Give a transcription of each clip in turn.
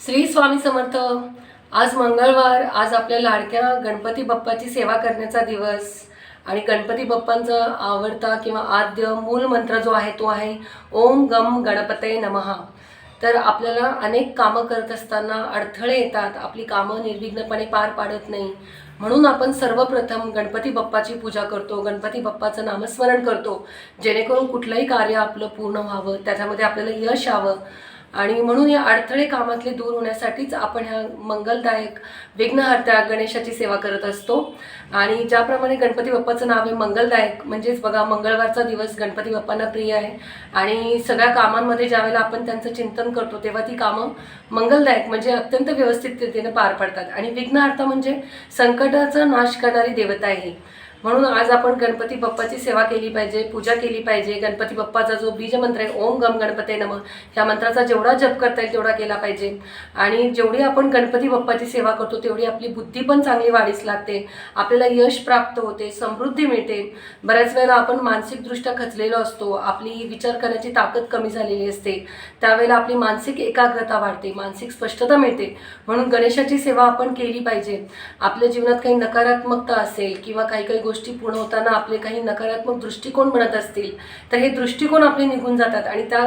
श्री स्वामी समर्थ आज मंगळवार आज आपल्या लाडक्या गणपती बाप्पाची सेवा करण्याचा दिवस. आणि गणपती बाप्पांचा आवडता किंवा आद्य मूल मंत्र जो आहे तो आहे ओम गम गणपते नमहा तर आपल्याला अनेक कामं करत असताना अडथळे येतात आपली कामं निर्विघ्नपणे पार पाडत नाही. म्हणून आपण सर्वप्रथम गणपती बाप्पाची पूजा करतो गणपती बाप्पाचं नामस्मरण करतो जेणेकरून कुठलंही कार्य आपलं पूर्ण व्हावं त्याच्यामध्ये आपल्याला यश यावं. आणि म्हणून या अडथळे कामातले दूर होण्यासाठीच आपण ह्या मंगलदायक विघ्नहर्त्या गणेशाची सेवा करत असतो. आणि ज्याप्रमाणे गणपती बाप्पाचं नाव आहे मंगलदायक म्हणजेच बघा मंगळवारचा दिवस गणपती बाप्पांना प्रिय आहे. आणि सगळ्या कामांमध्ये ज्यावेळेला आपण त्यांचं चिंतन करतो तेव्हा ती कामं मंगलदायक म्हणजे अत्यंत व्यवस्थित रीतीने पार पडतात. आणि विघ्नहर्ता म्हणजे संकटाचा नाश करणारी देवता आहे. म्हणून आज आपण गणपती बाप्पाची सेवा केली पाहिजे पूजा केली पाहिजे. गणपती बाप्पाचा जो बीजमंत्र आहे ओम गम गणपते नम ह्या मंत्राचा जेवढा जप करता येईल तेवढा केला पाहिजे. आणि जेवढी आपण गणपती बाप्पाची सेवा करतो तेवढी आपली बुद्धी पण चांगली वाढीस लागते. आपल्याला यश प्राप्त होते समृद्धी मिळते. बऱ्याच वेळेला आपण मानसिकदृष्ट्या खचलेलो असतो. आपली विचार करण्याची ताकद कमी झालेली असते. त्यावेळेला आपली मानसिक एकाग्रता वाढते मानसिक स्पष्टता मिळते. म्हणून गणेशाची सेवा आपण केली पाहिजे. आपल्या जीवनात काही नकारात्मकता असेल किंवा काही काही गोष्टी गोष्टी पूर्ण होताना आपले काही नकारात्मक दृष्टिकोन बनत असतील तर हे दृष्टिकोन आपले निघून जातात आणि त्या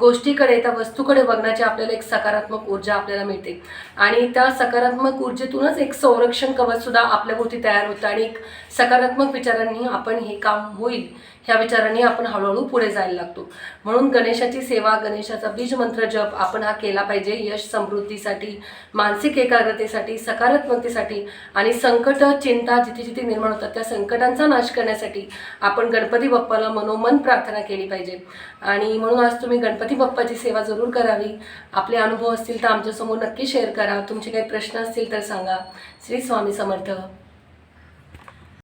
गोष्टीकडे त्या वस्तूकडे बघण्याची आपल्याला एक सकारात्मक ऊर्जा आपल्याला मिळते. आणि त्या सकारात्मक ऊर्जेतूनच एक संरक्षण कवचसुद्धा आपल्याभोवती तयार होतं आणि एक सकारात्मक विचारांनी आपण हे काम होईल ह्या विचाराने आपण हळूहळू पुढे जायला लागतो. म्हणून गणेशाची सेवा गणेशाचा बीजमंत्र जप आपण हा केला पाहिजे. यश समृद्धीसाठी मानसिक एकाग्रतेसाठी सकारात्मकतेसाठी आणि संकट चिंता जिथे जिथे निर्माण होतात त्या संकटांचा नाश करण्यासाठी आपण गणपती बाप्पाला मनोमन प्रार्थना केली पाहिजे. आणि म्हणून आज तुम्ही गणपती बाप्पाची सेवा जरूर करावी. आपले अनुभव असतील तर आमच्यासमोर नक्की शेअर करा. तुमचे काही प्रश्न असतील तर सांगा. श्री स्वामी समर्थ.